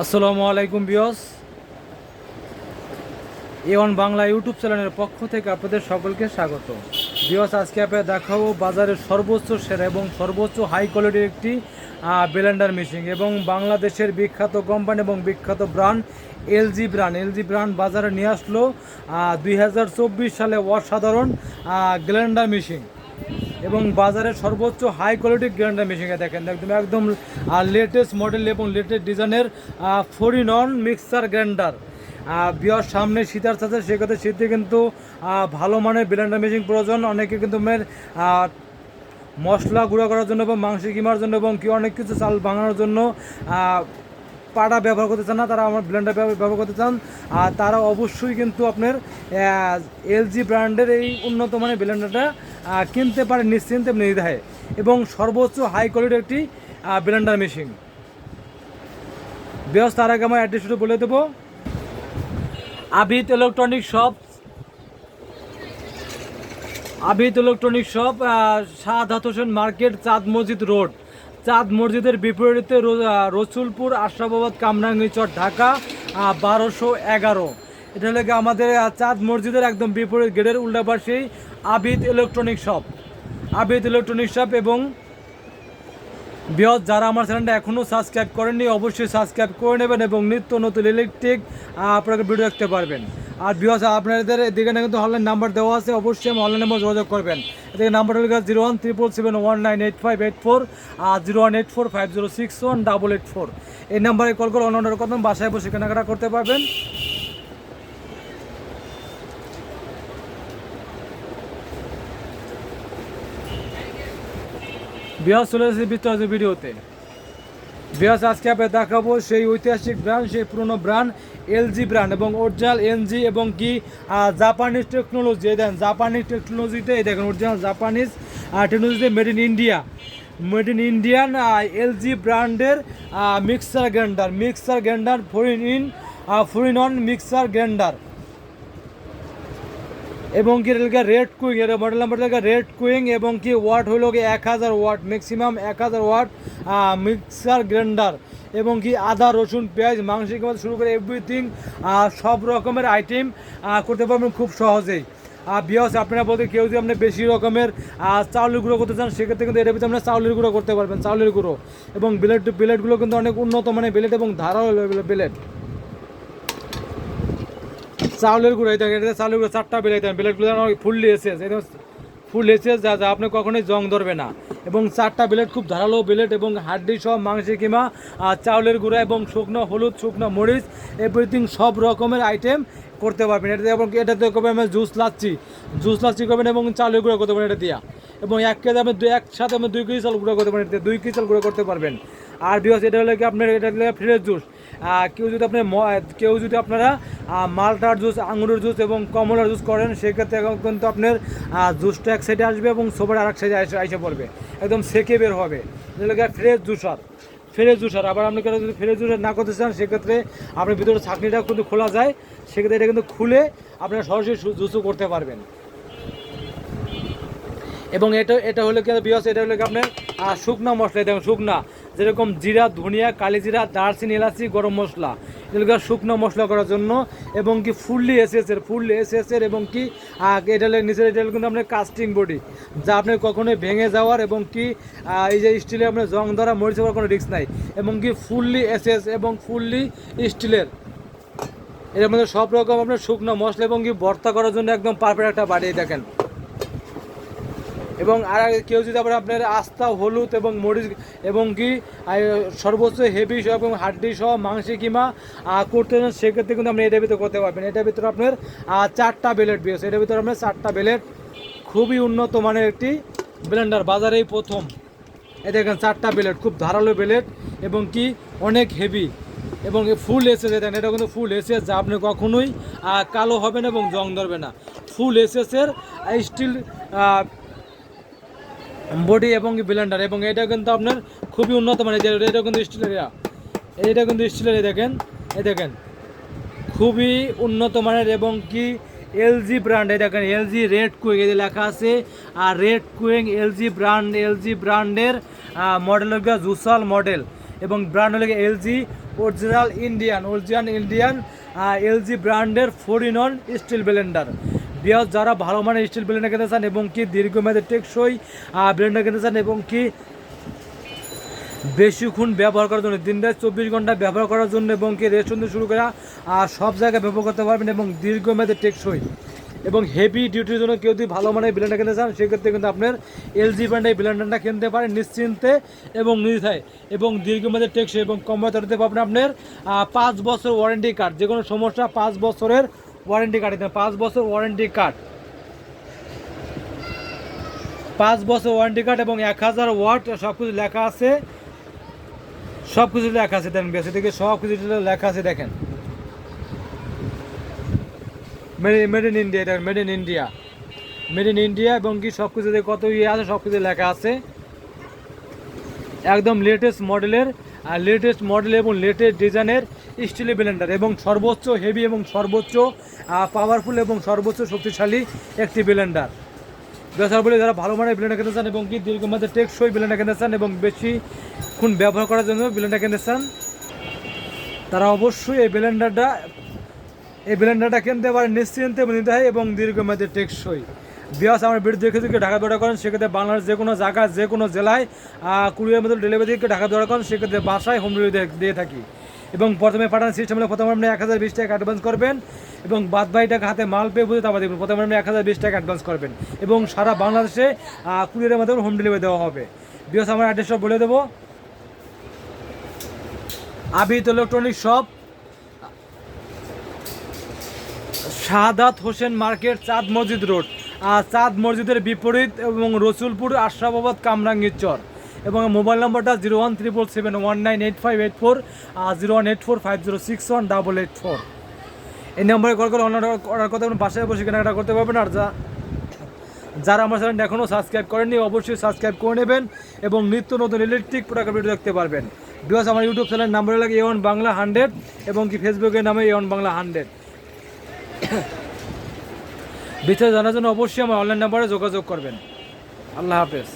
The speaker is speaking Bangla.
আসসালামু আলাইকুম বিয়স। এ ওয়ান বাংলা ইউটিউব চ্যানেলের পক্ষ থেকে আপনাদের সকলকে স্বাগত। বিয়স, আজকে আপনাদের দেখাবো বাজারের সর্বোচ্চ সেরা এবং সর্বোচ্চ হাই কোয়ালিটির একটি ব্লেন্ডার মেশিন এবং বাংলাদেশের বিখ্যাত কোম্পানি এবং বিখ্যাত brand LG brand. LG brand বাজারে নিয়ে আসলো দুই হাজার চব্বিশ সালে অসাধারণ গ্লেন্ডার মেশিন। এবং বাজারের সর্বোচ্চ হাই কোয়ালিটি গ্রাইন্ডার মেশিনে দেখেন। একদম একদম লেটেস্ট মডেল এবং লেটেস্ট ডিজাইনের four in one mixer grinder বিয়ার সামনে শীতার সাথে সেক্ষেত্রে শীতে কিন্তু ভালো মানের ব্লেন্ডার মেশিন প্রয়োজন। অনেকে কিন্তু মশলা গুঁড়ো করার জন্য এবং মাংস কিমার জন্য এবং কি অনেক কিছু চাল ভাঙানোর জন্য পাটা ব্যবহার করতে চান না, তারা আমার ব্লেন্ডার ব্যবহার করতে চান। আর তারা অবশ্যই কিন্তু আপনার এলজি ব্র্যান্ডের এই উন্নত মানের ব্লেন্ডারটা কিনতে পারে নিশ্চিন্তে নির্ধায় এবং সর্বোচ্চ হাই কোয়ালিটির একটি ব্লেন্ডার মেশিন ব্যস্ত তার আগে আমার অ্যাড্রেসটা বলে দেবো। Abid electronic shop Abid electronic shop Shahadat Hossain market, Chand Masjid road. চাঁদ মসজিদের বিপরীতে রসুলপুর, আশরাফাবাদ, কামরাঙ্গিচর, ঢাকা বারোশো এগারো। এটা হলো গিয়ে আমাদের চাঁদ মসজিদের একদম বিপরীত গেটের উল্টা পাশেই Abid electronic shop. Abid electronic shop এবং বৃহৎ যারা আমার চ্যানেলটা এখনও সাবস্ক্রাইব করেননি, অবশ্যই সাবস্ক্রাইব করে নেবেন এবং নিত্য নতুন ইলেকট্রিক আপনাকে ভিডিও দেখতে পারবেন। আর বৃহৎ আপনাদের এদিকে কিন্তু অনলাইন নাম্বার দেওয়া আছে, অবশ্যই আমি অনলাইন নাম্বার যোগাযোগ করবেন। এদিকে নাম্বার হলো zero one triple seven one nine eight five eight four আর zero one eight four five zero six one double eight four এই নাম্বারে কল করে অন অর্ডার করবেন বাসায় বসে কেনাকাটা করতে পারবেন। বিহার চলে এসেছে বিস্তারিত ভিডিওতে। বিহার আজকে আপনাদের দেখাবো সেই ঐতিহাসিক ব্র্যান্ড সেই পুরনো ব্র্যান্ড এলজি ব্র্যান্ড এবং অরিজিনাল এনজি এবং কি জাপানিজ টেকনোলজি দেখেন জাপানিজ টেকনোলজিতে এই দেখেন অরিজিনাল জাপানিজ টেকনোলজিতে made in India made in Indian LG ব্র্যান্ডের mixer grinder mixer grinder four in in four in one mixer grinder এবং কি রেলগা রেড কুইং এর মডেল নাম্বার লেখা রেড কুইং এবং কি ওয়াট হলো কি এক হাজার ওয়াট ম্যাক্সিমাম এক হাজার ওয়াট মিক্সার গ্রাইন্ডার এবং কি আদা, রসুন, পেঁয়াজ মাংস শুরু করে এভরিথিং সব রকমের আইটেম করতে পারবেন খুব সহজেই। আর বিয়স আপনারা বলতে কেউ যদি আপনি বেশি রকমের চাউলের গুঁড়ো করতে চান, সেক্ষেত্রে কিন্তু এটার ভিতরে আপনার চাউলের গুঁড়ো করতে পারবেন, চাউলের গুঁড়ো এবং বিলেট বিলেটগুলো কিন্তু অনেক উন্নত মানের বিলেট এবং ধারালো বিলেট চাউলের গুঁড়ো এটা এটা চাউলের গুঁড়ো চারটা বেলে দেন বেলেটগুলো যেন ফুললি এসেস একদম ফুল এসেস যা যা আপনি কখনোই জং ধরবে না। এবং চারটা বেলেট, খুব ধারালো বেলেট এবং হাড্ডি সব মাংসের কিমা, আর চাউলের গুঁড়া এবং শুকনো হলুদ, শুকনো মরিচ এভরিথিং সব রকমের আইটেম করতে পারবেন। এটাতে এবং এটাতে করবেন আমি জুস লাচ্ছি। জুস লাচ্ছি করবেন এবং চাউলের গুঁড়ো করতে পারেন এটা দিয়া। এবং এক কেজি আপনি দুই একসাথে আপনি দুই কেজি চাল গুঁড়ো করতে পারেন দুই কেজি চাল গুঁড়ো করতে পারবেন। আর বিকজ এটা হলে কি আপনার এটা ফ্রেশ জুস কেউ যদি আপনি কেউ যদি আপনারা মালটার জুস, আঙুরের জুস এবং কমলার জুস করেন, সেক্ষেত্রে কিন্তু আপনার জুসটা এক সাইডে আসবে এবং সোবার আর এক সাইডে এসে পড়বে। একদম সেকে বের হবে। যেগুলো ফ্রেশ জুসার। Fresh juicer. আবার আপনি যদি ফ্রেশ জুসার না করতে চান, সেক্ষেত্রে আপনার ভিতরে ছাকনিটা কিন্তু খোলা যায়। সেক্ষেত্রে এটা কিন্তু খুলে আপনারা সরাসরি জুসও করতে পারবেন। এবং এটা এটা হলো কি বিয়স, এটা হলো কি আপনার শুকনা মশলা। দেখুন, শুকনা। যেরকম জিরা, ধনিয়া, কালি জিরা, দারচিনি, এলাচি, গরম মশলা। এগুলো শুকনো মশলা করার জন্য এবং কি ফুললি এসেসের ফুললি এসেসের এবং কি এটা নিচের, এটা কিন্তু আপনার কাস্টিং বডি যা আপনার কখনোই ভেঙে যাওয়ার এবং কি এই যে স্টিলের আপনার জং ধরা মরিচ হওয়ার কোনো রিস্ক নাই। এবং কি ফুললি এসএস এবং ফুললি স্টিলের এর। মধ্যে সব রকম আপনার শুকনো মশলা এবং কি ভর্তা করার জন্য একদম পারফেক্ট একটা বাড়ি, দেখেন। এবং আর কেউ যদি আবার আপনার আস্থা, হলুদ এবং মরিচ এবং কি সর্বোচ্চ হেভি সহ এবং হাড্ডি সহ মাংসে কিমা করতে চান, সেক্ষেত্রে কিন্তু আপনি এটার ভিতরে করতে পারবেন। এটার ভিতরে আপনার চারটা বেলেট বিয়েছে এটার ভিতরে আপনার চারটা বেলেট খুবই উন্নত মানের একটি ব্লেন্ডার। বাজারেই প্রথম। এই দেখেন, চারটা বেলেট খুব ধারালো বেলেট এবং কি, অনেক হেভি এবং ফুল এসেস দেখেন, এটা কিন্তু ফুল এসেস যা আপনি কখনোই কালো হবে না এবং জং ধরবে না। ফুল এসেসের স্টিল বডি এবং ব্লেন্ডার, এবং এটা কিন্তু আপনার খুবই উন্নত মানের, এটা কিন্তু স্টিলের। এইটা কিন্তু স্টিলের দেখেন, এই দেখেন খুবই উন্নত মানের এবং কি এলজি ব্র্যান্ড, এই দেখেন, এলজি রেড কুইং, এই লেখা আছে, আর red queen LG brand, LG ব্র্যান্ডের মডেল হলো জুসাল মডেল এবং ব্র্যান্ড হলো LG original Indian original Indian LG ব্র্যান্ডের ফোর ইন স্টিল ব্লেন্ডার বিয়াস যারা ভালো মানের স্টিল ব্লেন্ডার কিনতে চান এবং কি দীর্ঘমেয়াদী টেকসই ব্লেন্ডার কিনতে চান এবং কি বেশিক্ষণ ব্যবহার করার জন্য, দিন রাত চব্বিশ ঘণ্টা ব্যবহার করার জন্য এবং কি রেস্টুরেন্ট শুরু করা আর সব জায়গায় ব্যবহার করতে পারবেন এবং দীর্ঘমেয়াদী টেকসই। এবং হেভি ডিউটির জন্য কেউ যদি ভালো মানের ব্লেন্ডার কিনতে চান, সেক্ষেত্রে কিন্তু আপনার এলজি ব্র্যান্ডের ব্লেন্ডারটা কিনতে পারেন নিশ্চিন্তে এবং নির্ধায় এবং দীর্ঘমেয়াদী টেকসই এবং কম দিতে পারবেন আপনার পাঁচ বছর ওয়ারেন্টি কার্ড যে কোনো সমস্যা পাঁচ বছরের ওয়ারেন্টি কার্ড দিতে পাঁচ বছর ওয়ারেন্টি কার্ড। পাঁচ বছর ওয়ারেন্টি কার্ড এবং এক হাজার ওয়াট সব কিছু লেখা আছে। সব কিছু লেখা আছে, দেখেন বেশি থেকে সব কিছু লেখা আছে, দেখেন। মেড ইন ইন্ডিয়া এটা made in India made in India এবং কি সব কিছু কত ইয়ে আছে সব কিছু লেখা আছে। একদম লেটেস্ট মডেলের লেটেস্ট মডেল এবং লেটেস্ট ডিজাইনের স্টিলি ব্লেন্ডার এবং সর্বোচ্চ হেভি এবং সর্বোচ্চ পাওয়ারফুল এবং সর্বোচ্চ শক্তিশালী একটি ব্লেন্ডার ব্যবসা বলে যারা ভালো মানের ব্লেন্ডার কিনতে চান এবং কি দীর্ঘমেয়াদে টেকসই ব্লেন্ডার কিনতে চান এবং বেশি খুন ব্যবহার করার জন্য ব্লেন্ডার কিনতে চান, তারা অবশ্যই এই ব্লেন্ডারটা এই ব্লেন্ডারটা কিনতে পারেন নিশ্চিন্তে নিতে হয় এবং দীর্ঘমেয়াদে টেকসই। বিয়াস আমার দেখে যদি ঢাকা দৌড়া করেন, সেক্ষেত্রে বাংলাদেশ যে কোনো জায়গায় যে কোনো জেলায় কুড়িয়ার মতো ডেলিভারি থেকে ঢাকা দৌড়া করেন, সেক্ষেত্রে বাসায় হোম ডেলিভারি দিয়ে থাকি। এবং প্রথমে পাঠানোর সিস্টেম হলে, প্রথমে আপনি এক হাজার বিশ টাকা অ্যাডভান্স করবেন এবং বাদ টাকা হাতে মাল পেয়ে বুঝে তারপর দেবেন প্রথমে আপনি এক হাজার বিশ টাকা অ্যাডভান্স করবেন এবং সারা বাংলাদেশে কুড়িয়ারের মাধ্যমে হোম ডেলিভারি দেওয়া হবে। বিয়াস, আমার অ্যাড্রেসটা বলে দেবো। Abid electronic shop Shahadat Hossain market, Chand Masjid road. চাঁদ মসজিদের বিপরীত এবং রসুলপুর আশরাফাবাদ কামরাঙ্গীরচর এবং মোবাইল নম্বরটা zero one triple seven one nine eight five eight four zero one eight four five zero six one double eight four. এই নম্বরে কল করে অর্ডার অর্ডার করতে পারেন বাসায় বসে কেনাকাটা করতে পারবেন আর যা যারা আমার চ্যানেল এখনও সাবস্ক্রাইব করেননি, অবশ্যই সাবস্ক্রাইব করে নেবেন এবং নিত্য নতুন ইলেকট্রিক প্রোডাক্ট ভিডিও দেখতে পারবেন। বিকজ আমার ইউটিউব চ্যানেল নাম্বার লাগে এ বাংলা হান্ড্রেড এবং কি ফেসবুকের নামে এ বাংলা হান্ড্রেড বিস্তারিত জানার জন্য অবশ্যই আমার অনলাইন নাম্বারে যোগাযোগ করবেন। আল্লাহ হাফেজ।